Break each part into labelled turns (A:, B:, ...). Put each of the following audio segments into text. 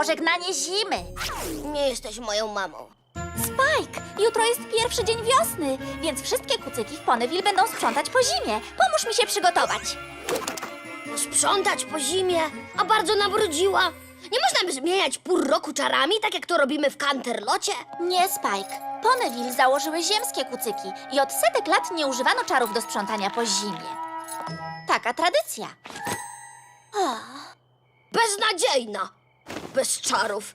A: pożegnanie zimy.
B: Nie jesteś moją mamą.
A: Spike, jutro jest pierwszy dzień wiosny, więc wszystkie kucyki w Ponyville będą sprzątać po zimie. Pomóż mi się przygotować.
B: Sprzątać po zimie, a bardzo nabrudziła. Nie można by zmieniać pór roku czarami, tak jak to robimy w Canterlocie?
A: Nie, Spike. Ponyville założyły ziemskie kucyki i od setek lat nie używano czarów do sprzątania po zimie. Taka tradycja.
B: Beznadziejna. Bez czarów.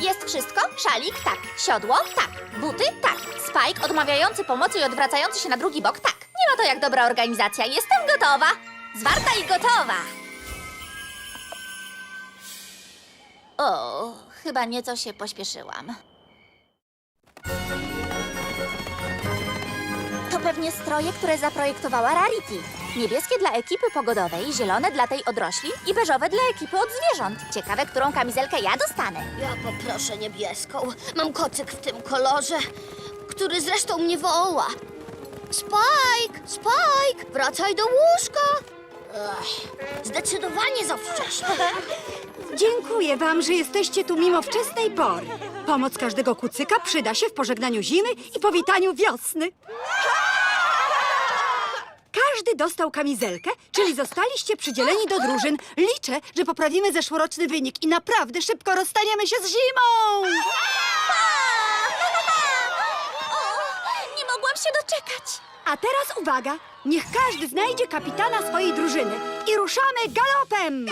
A: Jest wszystko? Szalik? Tak. Siodło? Tak. Buty? Tak. Spike odmawiający pomocy i odwracający się na drugi bok? Tak. Nie ma to jak dobra organizacja. Jestem gotowa. Zwarta i gotowa. O, chyba nieco się pośpieszyłam. To pewnie stroje, które zaprojektowała Rarity. Niebieskie dla ekipy pogodowej, zielone dla tej odrośli i beżowe dla ekipy od zwierząt. Ciekawe, którą kamizelkę ja dostanę.
B: Ja poproszę niebieską. Mam kocyk w tym kolorze, który zresztą mnie woła. Spike! Spike! Wracaj do łóżka! Ech, zdecydowanie za wcześnie.
C: Dziękuję wam, że jesteście tu mimo wczesnej pory. Pomoc każdego kucyka przyda się w pożegnaniu zimy i powitaniu wiosny. Każdy dostał kamizelkę, czyli zostaliście przydzieleni do drużyn. Liczę, że poprawimy zeszłoroczny wynik i naprawdę szybko rozstaniemy się z zimą.
A: Nie mogłam się doczekać.
C: A teraz uwaga, niech każdy znajdzie kapitana swojej drużyny i ruszamy galopem.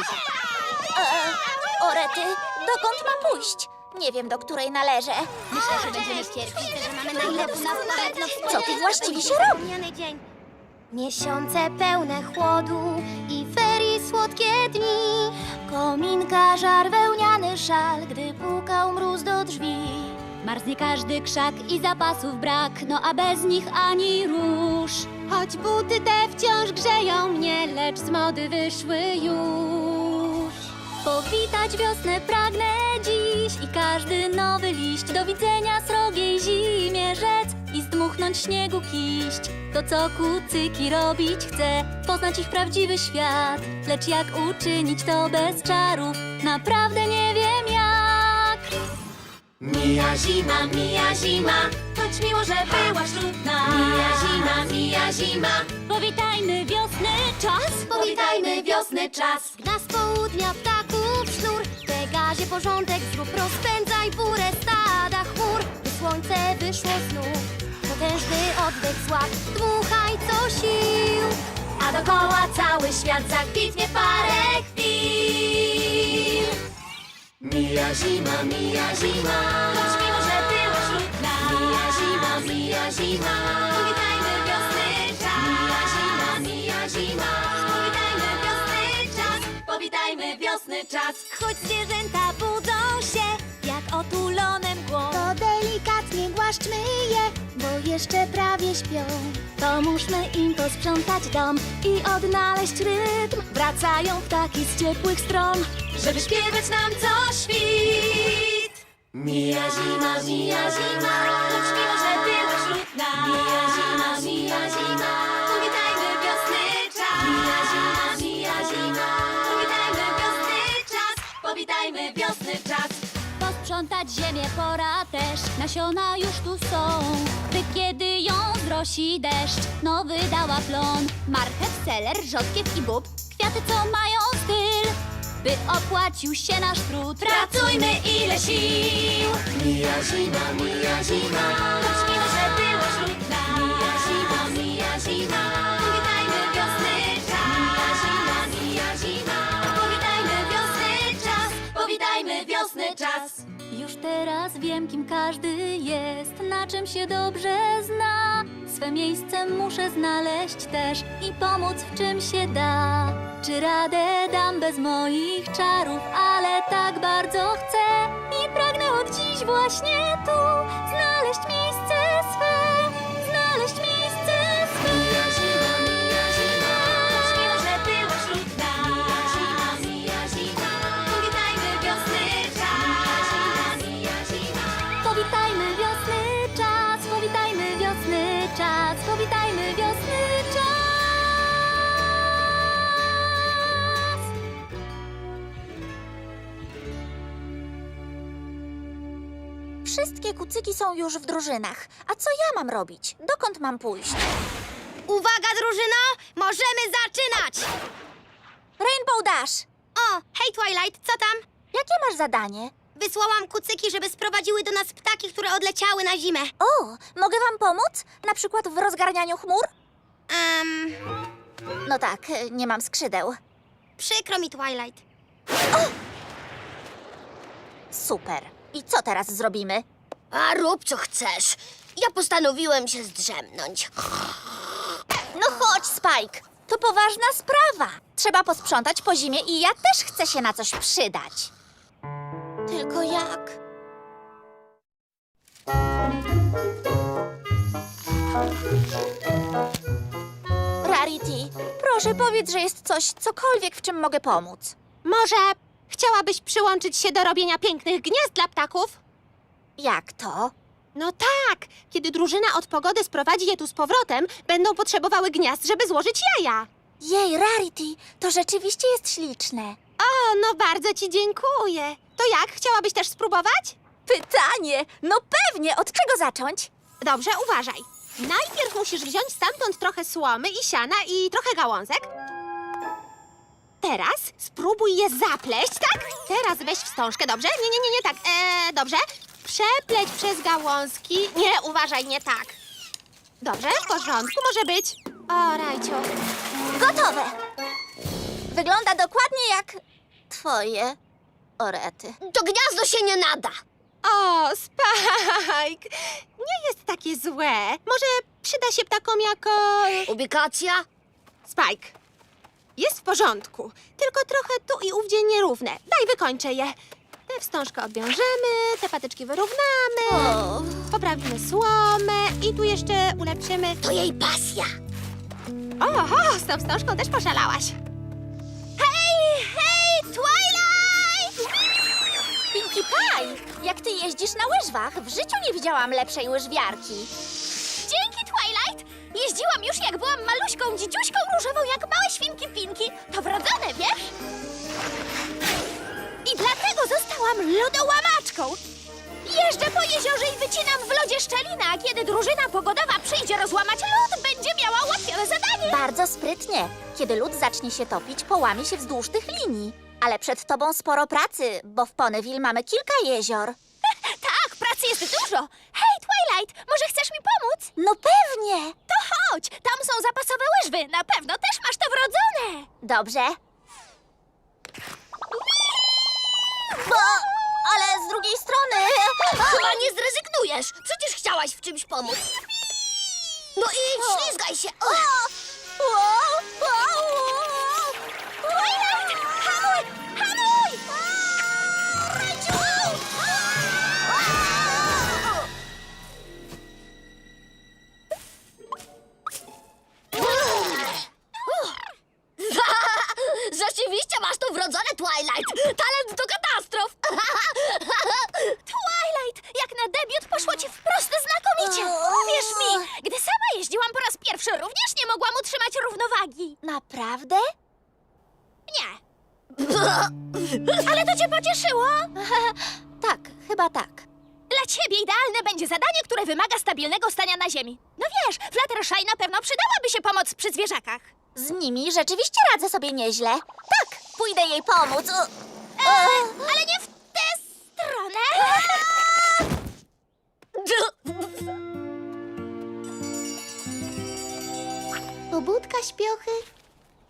A: Orety, dokąd mam pójść? Nie wiem, do której należę.
B: Myślę, że będziemy pierwsi, że mamy najlepszy na
A: Co tu właściwie się robi?
B: dzień. Miesiące pełne chłodu i ferii słodkie dni. Kominka, żar, wełniany szal, gdy pukał mróz do drzwi.
D: Marznie każdy krzak i zapasów brak, no a bez nich ani rusz. Choć buty te wciąż grzeją mnie, lecz z mody wyszły już. Powitać wiosnę pragnę dziś i każdy nowy liść do widzenia srogiej zimie rzec i zdmuchnąć śniegu kiść. To co kucyki robić chcę, poznać ich prawdziwy świat, lecz jak uczynić to bez czarów, naprawdę nie wiem jak. Mija zima, mija zima, choć miło, że była wśród nas. Mija zima, mija zima, powitajmy wiosny czas.
B: Powitajmy wiosny czas. Gna z południa ptaków sznur. Pegazie porządek zrób, rozpędzaj burę stada chmur. By słońce wyszło znów. Potężny oddech złap, dmuchaj co sił.
D: A dookoła cały świat zakwitnie w parę chwil.
E: Mija zima, mija zima.
D: Choć miło, że była wśród nas.
E: Mija zima, mija zima.
D: Powitajmy wiosny czas.
E: Mija zima, mija zima.
D: Powitajmy wiosny czas. Powitajmy wiosny czas.
B: Choć zwierzęta budzą się, jak otulone mgłą. To głaszczmy je, bo jeszcze prawie śpią.
D: Pomóżmy im posprzątać dom i odnaleźć rytm. Wracają ptaki z ciepłych stron, żeby śpiewać nam co świt.
E: Mija zima, mija zima.
D: Miło, że była wśród nas.
E: Mija zima, mija zima.
D: Powitajmy wiosny czas.
E: Mija zima, mija zima.
D: Powitajmy wiosny czas. Powitajmy wiosny czas. Posprzątać ziemię pora też. Nasiona już tu są. By kiedy ją zrosi deszcz, nowy dała plon. Marchew, seler, rzodkiew i bób. Kwiaty, co mają styl. By opłacił się nasz trud. Pracujmy ile sił.
E: Mija zima, mija zima.
D: Wiem, kim każdy jest, na czym się dobrze zna. Swe miejsce muszę znaleźć też i pomóc w czym się da. Czy radę dam bez moich czarów, ale tak bardzo chcę i pragnę od dziś właśnie tu znaleźć miejsce
A: Wszystkie kucyki są już w drużynach. A co ja mam robić? Dokąd mam pójść?
B: Uwaga, drużyno! Możemy zaczynać!
A: Rainbow Dash!
B: O, hej Twilight, co tam?
A: Jakie masz zadanie?
B: Wysłałam kucyki, żeby sprowadziły do nas ptaki, które odleciały na zimę.
A: O, mogę wam pomóc? Na przykład w rozgarnianiu chmur? No tak, nie mam skrzydeł.
B: przykro mi, Twilight.
A: Super. I co teraz zrobimy?
B: A rób co chcesz. Ja postanowiłem się zdrzemnąć.
A: No chodź, Spike. To poważna sprawa. Trzeba posprzątać po zimie i ja też chcę się na coś przydać. Tylko jak? Rarity, proszę powiedz, że jest coś, cokolwiek, w czym mogę pomóc.
F: Może chciałabyś przyłączyć się do robienia pięknych gniazd dla ptaków?
A: Jak to?
F: No tak, kiedy drużyna od pogody sprowadzi je tu z powrotem, będą potrzebowały gniazd, żeby złożyć jaja.
A: Jej, Rarity, to rzeczywiście jest śliczne.
F: O, no bardzo ci dziękuję. To jak, chciałabyś też spróbować?
A: Pytanie! No pewnie, od czego zacząć?
F: Dobrze, uważaj. Najpierw musisz wziąć stamtąd trochę słomy i siana i trochę gałązek. Teraz spróbuj je zapleść, tak? Teraz weź wstążkę, dobrze? Nie, nie, nie, nie, tak. Eee, dobrze. Przepleć przez gałązki. Nie, uważaj, nie tak. Dobrze, w porządku, może być. O, Rajcio.
A: Gotowe! Wygląda dokładnie jak twoje orety.
B: To gniazdo się nie nada.
F: O, Spike! Nie jest takie złe. Może przyda się ptakom jako...
B: Ubikacja?
F: Spike. Jest w porządku, tylko trochę tu i ówdzie nierówne. Daj, wykończę je. Tę wstążkę odwiążemy, te patyczki wyrównamy,
A: O,
F: poprawimy słomę i tu jeszcze ulepszymy...
B: To jej pasja.
F: O, o, z tą wstążką też poszalałaś.
A: Hej, hej, Twilight! Pinkie Pie, jak ty jeździsz na łyżwach, w życiu nie widziałam lepszej łyżwiarki. Dzięki, Twilight! Jeździłam już jak byłam maluśką dzidziuśką różową jak małe świnki Pinki. To wrodzone, wiesz? Zostałam lodołamaczką. Jeżdżę po jeziorze i wycinam w lodzie szczelina, a kiedy drużyna pogodowa przyjdzie rozłamać lód, będzie miała ułatwione zadanie. Bardzo sprytnie. Kiedy lód zacznie się topić, połamie się wzdłuż tych linii. Ale przed tobą sporo pracy, bo w Ponyville mamy kilka jezior. tak, pracy jest dużo. Hej, Twilight, może chcesz mi pomóc? No pewnie. To chodź, tam są zapasowe łyżwy. Na pewno też masz to wrodzone. Dobrze. Bo, ale z drugiej strony...
B: Chyba nie zrezygnujesz. Przecież chciałaś w czymś pomóc. No i ślizgaj się. O!
A: Hamuj, hamuj!
B: Rzeczywiście masz tu wrodzone, Twilight. Talent do katastrof.
A: Pocieszyło? tak, chyba tak. Dla ciebie idealne będzie zadanie, które wymaga stabilnego stania na ziemi. No wiesz, Fluttershy na pewno przydałaby się pomoc przy zwierzakach. Z nimi rzeczywiście radzę sobie nieźle. Tak, pójdę jej pomóc. ale nie w tę stronę.
B: Pobudka, śpiochy.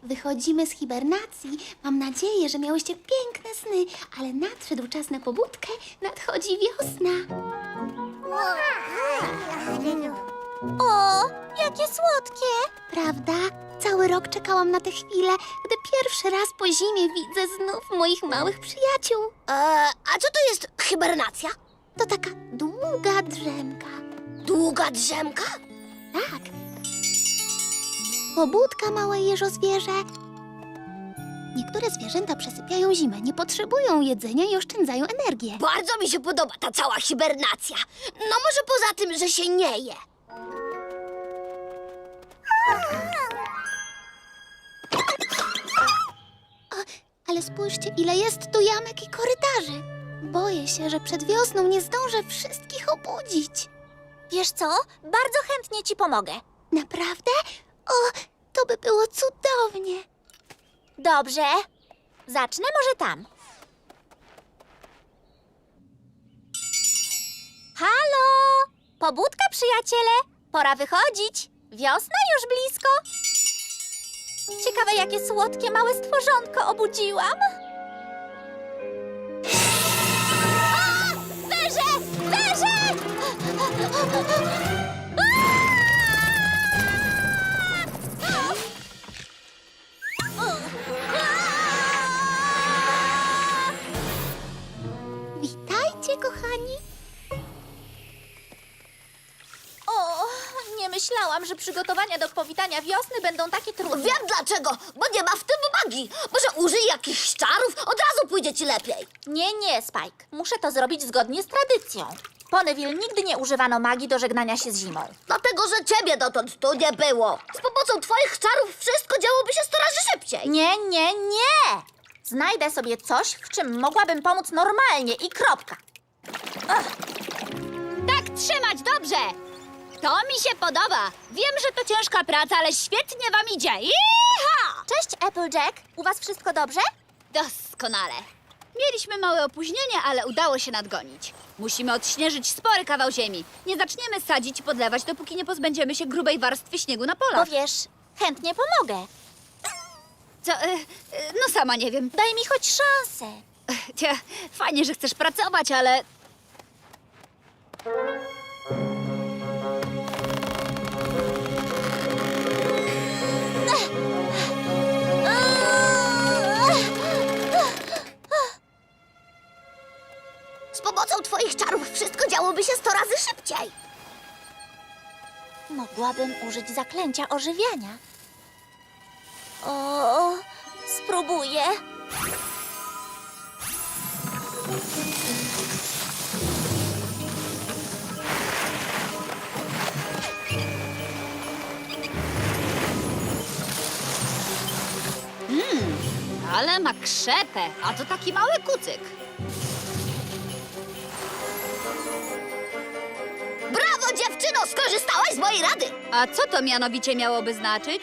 B: Wychodzimy z hibernacji. Mam nadzieję, że miałyście piękne sny, ale nadszedł czas na pobudkę. Nadchodzi wiosna.
A: O, jakie słodkie!
B: Prawda? Cały rok czekałam na tę chwilę, gdy pierwszy raz po zimie widzę znów moich małych przyjaciół. a co to jest hibernacja? To taka długa drzemka. Długa drzemka? Tak. Pobudka, małe jeżozwierzę. Niektóre zwierzęta przesypiają zimę, nie potrzebują jedzenia i oszczędzają energię.
G: Bardzo mi się podoba ta cała hibernacja. No może poza tym, że się nie je.
B: Ale spójrzcie, ile jest tu jamek i korytarzy. Boję się, że przed wiosną nie zdążę wszystkich obudzić.
A: Wiesz co? Bardzo chętnie ci pomogę.
B: Naprawdę? O, to by było cudownie.
A: Dobrze. Zacznę może tam. Halo! Pobudka, przyjaciele! Pora wychodzić. Wiosna już blisko. Ciekawe, jakie słodkie małe stworzonko obudziłam. A! Węże! Węże! Myślałam, że przygotowania do powitania wiosny będą takie trudne.
G: Wiem dlaczego, bo nie ma w tym magii. Może użyj jakichś czarów, od razu pójdzie ci lepiej.
A: Nie, nie, Spike. Muszę to zrobić zgodnie z tradycją. Ponyville nigdy nie używano magii do żegnania się z zimą.
G: Dlatego, że ciebie dotąd tu nie było. Z pomocą twoich czarów wszystko działoby się sto razy szybciej.
A: Nie, nie, nie! Znajdę sobie coś, w czym mogłabym pomóc normalnie i kropka.
H: Tak trzymać, dobrze! To mi się podoba. Wiem, że to ciężka praca, ale świetnie wam idzie. Iha!
A: Cześć, Applejack. U was wszystko dobrze?
H: Doskonale. Mieliśmy małe opóźnienie, ale udało się nadgonić. Musimy odśnieżyć spory kawał ziemi. Nie zaczniemy sadzić i podlewać, dopóki nie pozbędziemy się grubej warstwy śniegu na
A: Bo
H: polach.
A: wiesz, chętnie pomogę.
H: Co? E, e, no sama nie wiem.
A: Daj mi choć szansę.
H: Cie, fajnie, że chcesz pracować, ale
G: twoich czarów wszystko działoby się sto razy szybciej.
A: Mogłabym użyć zaklęcia ożywiania. O, spróbuję.
H: Ale ma krzepę, a to taki mały kucyk.
G: Skorzystałaś z mojej rady.
H: A co to mianowicie miałoby znaczyć?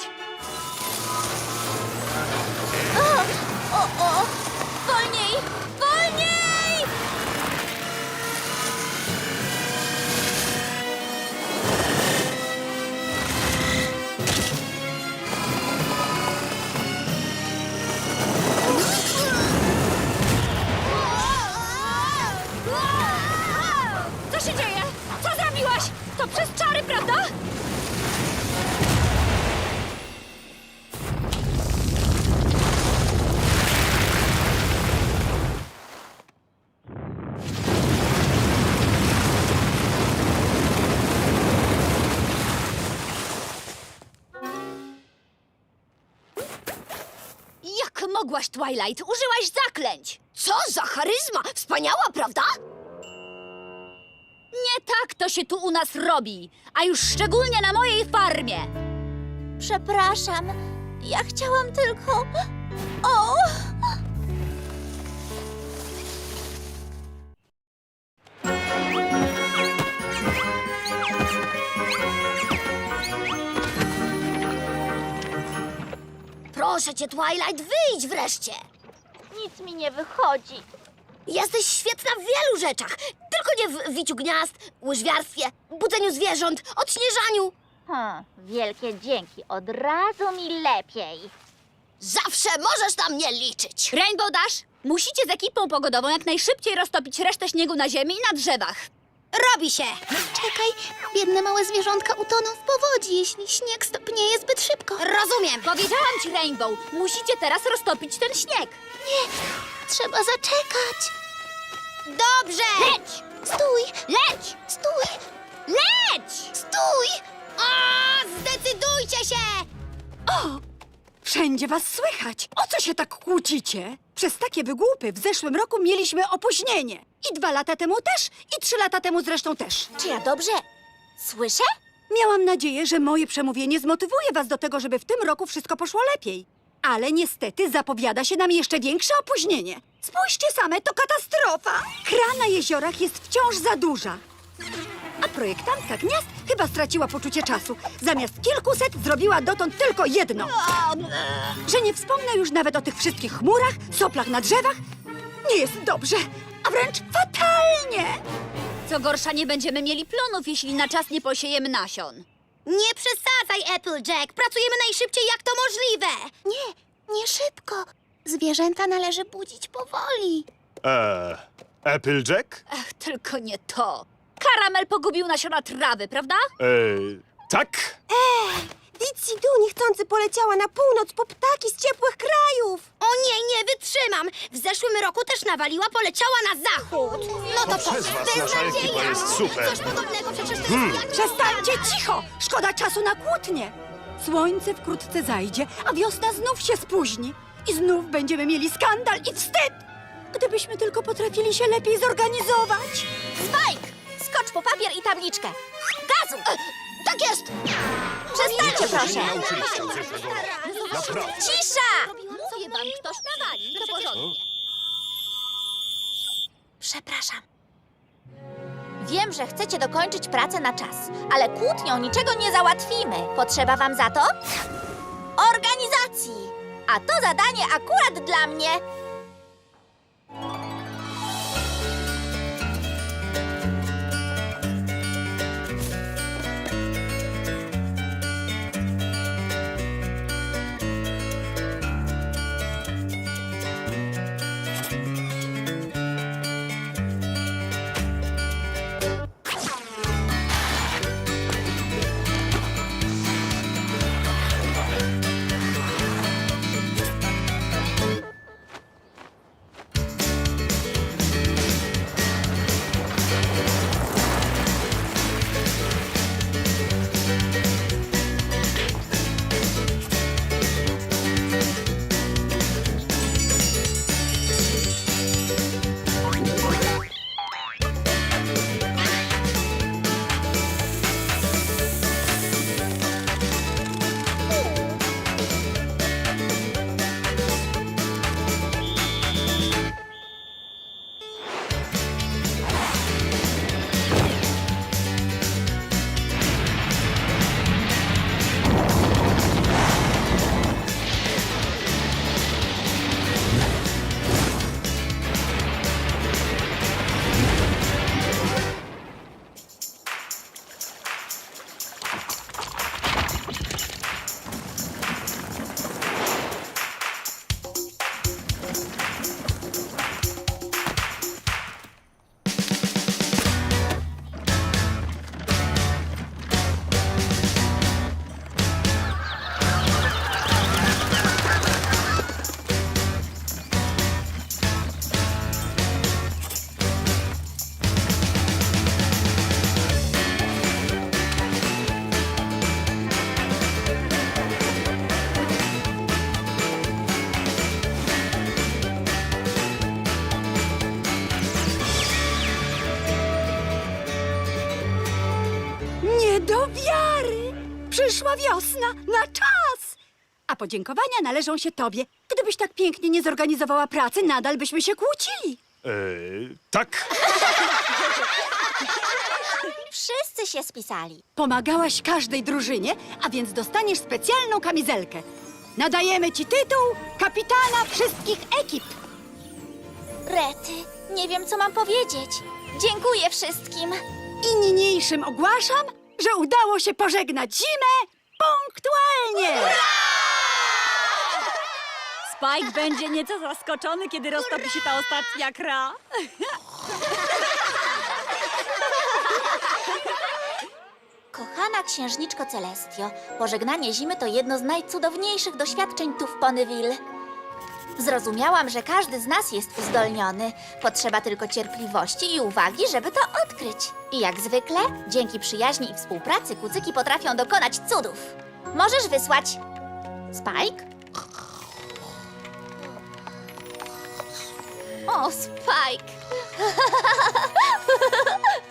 H: Twilight? Użyłaś zaklęć!
G: Co za charyzma! Wspaniała, prawda?
H: Nie tak to się tu u nas robi, a już szczególnie na mojej farmie.
A: Przepraszam, ja chciałam tylko. O!
G: Proszę cię, Twilight, wyjdź wreszcie.
A: Nic mi nie wychodzi.
G: Jesteś świetna w wielu rzeczach. Tylko nie w wiciu gniazd, łyżwiarstwie, budzeniu zwierząt, odśnieżaniu.
A: Hmm, wielkie dzięki, od razu mi lepiej.
G: Zawsze możesz na mnie liczyć.
H: Rainbow Dash, musicie z ekipą pogodową jak najszybciej roztopić resztę śniegu na ziemi i na drzewach.
G: Robi się.
B: Czekaj, biedne małe zwierzątka utoną w powodzi, jeśli śnieg stopnieje zbyt szybko.
G: Rozumiem.
H: Powiedziałam ci, Rainbow, musicie teraz roztopić ten śnieg.
B: Trzeba zaczekać.
G: Dobrze.
H: Leć!
B: Stój,
H: Leć!
B: stój,
H: Leć!
B: stój!
G: A, zdecydujcie się.
C: Wszędzie was słychać. O co się tak kłócicie? Przez takie wygłupy w zeszłym roku mieliśmy opóźnienie. I dwa lata temu też, i trzy lata temu zresztą też.
A: Czy ja dobrze słyszę?
C: Miałam nadzieję, że moje przemówienie zmotywuje was do tego, żeby w tym roku wszystko poszło lepiej. Ale niestety zapowiada się nam jeszcze większe opóźnienie. Spójrzcie same, to katastrofa! Kra na jeziorach jest wciąż za duża. A projektantka gniazd chyba straciła poczucie czasu. Zamiast kilkuset zrobiła dotąd tylko jedno. Że nie wspomnę już nawet o tych wszystkich chmurach, soplach na drzewach. Nie jest dobrze, a wręcz fatalnie.
D: Co gorsza, nie będziemy mieli plonów, jeśli na czas nie posiejemy nasion.
B: Nie przesadzaj, Applejack. Pracujemy najszybciej, jak to możliwe. Nie, nie szybko. Zwierzęta należy budzić powoli.
I: Eee, Applejack?
D: Ach, tylko nie to. Karamel pogubił nasiona trawy, prawda?
I: Eee, tak?
B: Ditsidu niechcący poleciała na północ po ptaki z ciepłych krajów. O nie, nie wytrzymam. W zeszłym roku też nawaliła, poleciała na zachód. No to,
I: To przez was nasza
B: beznadzieja.
I: ekipa jest super.
B: Coś podobnego, przecież to jest jak...
C: Przestańcie cicho! Szkoda czasu na kłótnie. Słońce wkrótce zajdzie, a wiosna znów się spóźni. I znów będziemy mieli skandal i wstyd. Gdybyśmy tylko potrafili się lepiej zorganizować.
A: Spike! Skocz po papier i tabliczkę. Gazu! Tak jest! Przestańcie, proszę!
I: Naprawdę.
A: Cisza!
D: Mówię wam, ktoś nawali. To porządnie.
A: Przepraszam. Wiem, że chcecie dokończyć pracę na czas, ale kłótnią niczego nie załatwimy. Potrzeba wam za to? Organizacji! A to zadanie akurat dla mnie.
C: Nie do wiary! Przyszła wiosna na czas! A podziękowania należą się tobie. Gdybyś tak pięknie nie zorganizowała pracy, nadal byśmy się kłócili.
I: Eee, tak?
A: Wszyscy się spisali.
C: Pomagałaś każdej drużynie, a więc dostaniesz specjalną kamizelkę. Nadajemy ci tytuł kapitana wszystkich ekip.
A: Rety, nie wiem, co mam powiedzieć. Dziękuję wszystkim.
C: I niniejszym ogłaszam, że udało się pożegnać zimę punktualnie.
D: Spike będzie nieco zaskoczony, kiedy roztopi się ta ostatnia kra.
A: Kochana księżniczko Celestio, pożegnanie zimy to jedno z najcudowniejszych doświadczeń tu w Ponyville. Zrozumiałam, że każdy z nas jest uzdolniony. Potrzeba tylko cierpliwości i uwagi, żeby to odkryć. I jak zwykle, dzięki przyjaźni i współpracy kucyki potrafią dokonać cudów. Możesz wysłać... Spike? O, Spike!